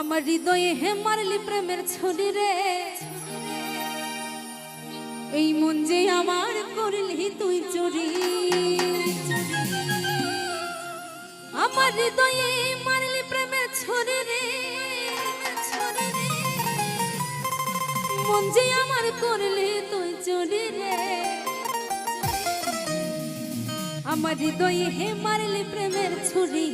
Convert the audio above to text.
আমার হৃদয়ে হে মারলি প্রেমের ছড়ি রে। এই মন যে আমার করলি তুই চুরি। আমার হৃদয়ে মারলি প্রেমের ছড়ি রে। মন যে আমার করলি তুই চুরি রে। আমার হৃদয়ে হে মারলি প্রেমের ছুরি।